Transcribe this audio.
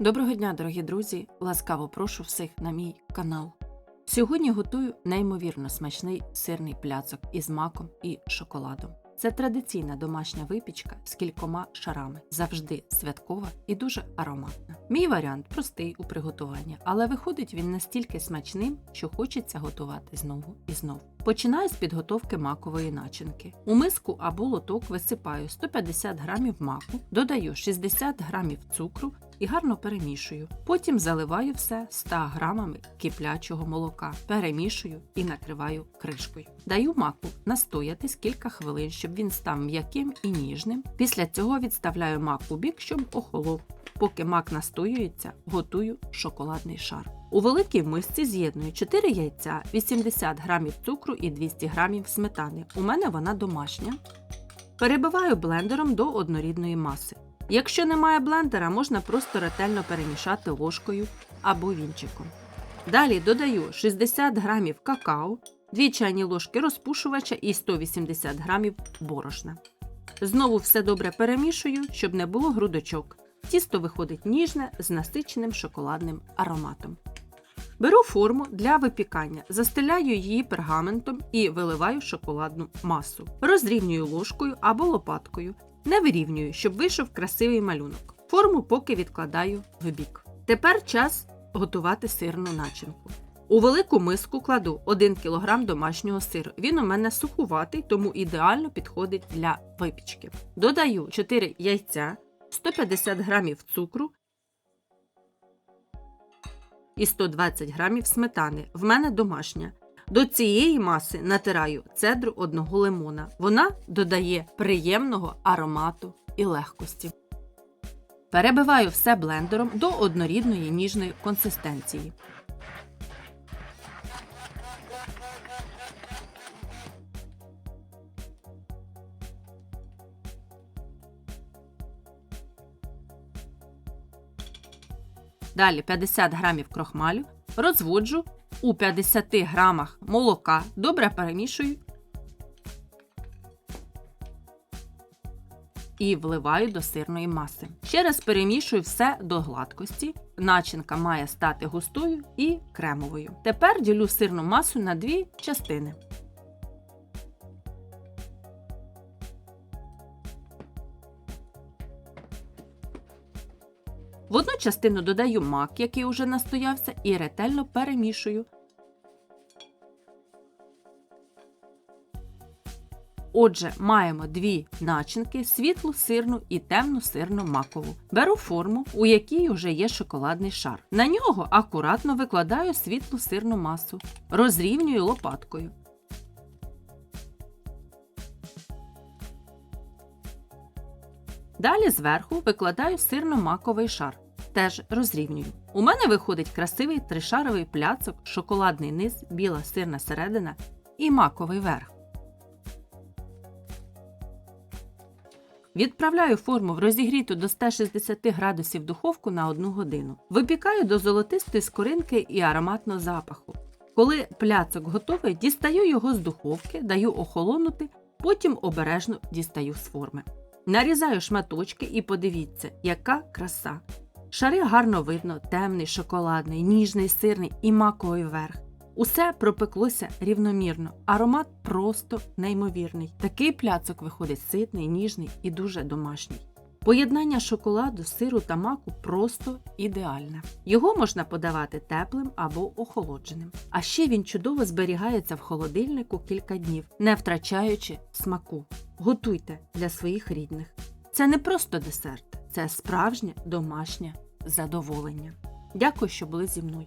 Доброго дня, дорогі друзі! Ласкаво прошу всіх на мій канал. Сьогодні готую неймовірно смачний сирний пляцок із маком і шоколадом. Це традиційна домашня випічка з кількома шарами, завжди святкова і дуже ароматна. Мій варіант простий у приготуванні, але виходить він настільки смачним, що хочеться готувати знову і знову. Починаю з підготовки макової начинки. У миску або лоток висипаю 150 грамів маку, додаю 60 грамів цукру і гарно перемішую. Потім заливаю все 100 грамами киплячого молока, перемішую і накриваю кришкою. Даю маку настоятись кілька хвилин, щоб він став м'яким і ніжним. Після цього відставляю мак у бік, щоб охолов. Поки мак настоюється, готую шоколадний шар. У великій мисці з'єдную 4 яйця, 80 грамів цукру і 200 грамів сметани. У мене вона домашня. Перебиваю блендером до однорідної маси. Якщо немає блендера, можна просто ретельно перемішати ложкою або вінчиком. Далі додаю 60 грамів какао, 2 чайні ложки розпушувача і 180 грамів борошна. Знову все добре перемішую, щоб не було грудочок. Тісто виходить ніжне з насиченим шоколадним ароматом. Беру форму для випікання, застеляю її пергаментом і виливаю шоколадну масу. Розрівнюю ложкою або лопаткою. Не вирівнюю, щоб вийшов красивий малюнок. Форму поки відкладаю в бік. Тепер час готувати сирну начинку. У велику миску кладу 1 кг домашнього сиру. Він у мене сухуватий, тому ідеально підходить для випічки. Додаю 4 яйця, 150 грамів цукру і 120 грамів сметани. В мене домашня. До цієї маси натираю цедру одного лимона. Вона додає приємного аромату і легкості. Перебиваю все блендером до однорідної ніжної консистенції. Далі 50 грамів крохмалю розводжу у 50 грамах молока, добре перемішую і вливаю до сирної маси. Ще раз перемішую все до гладкості. Начинка має стати густою і кремовою. Тепер ділю сирну масу на дві частини. В одну частину додаю мак, який уже настоявся, і ретельно перемішую. Отже, маємо дві начинки світлу сирну і темну сирну макову. Беру форму, у якій вже є шоколадний шар. На нього акуратно викладаю світлу сирну масу, розрівнюю лопаткою. Далі зверху викладаю сирно-маковий шар. Теж розрівнюю. У мене виходить красивий тришаровий пляцок, шоколадний низ, біла сирна середина і маковий верх. Відправляю форму в розігріту до 160 градусів духовку на 1 годину. Випікаю до золотистої скоринки і ароматного запаху. Коли пляцок готовий, дістаю його з духовки, даю охолонути, потім обережно дістаю з форми. Нарізаю шматочки і подивіться, яка краса. Шари гарно видно, темний, шоколадний, ніжний, сирний і маковий верх. Усе пропеклося рівномірно, аромат просто неймовірний. Такий пляцок виходить ситний, ніжний і дуже домашній. Поєднання шоколаду, сиру та маку просто ідеальне. Його можна подавати теплим або охолодженим. А ще він чудово зберігається в холодильнику кілька днів, не втрачаючи смаку. Готуйте для своїх рідних. Це не просто десерт, це справжнє домашнє задоволення. Дякую, що були зі мною.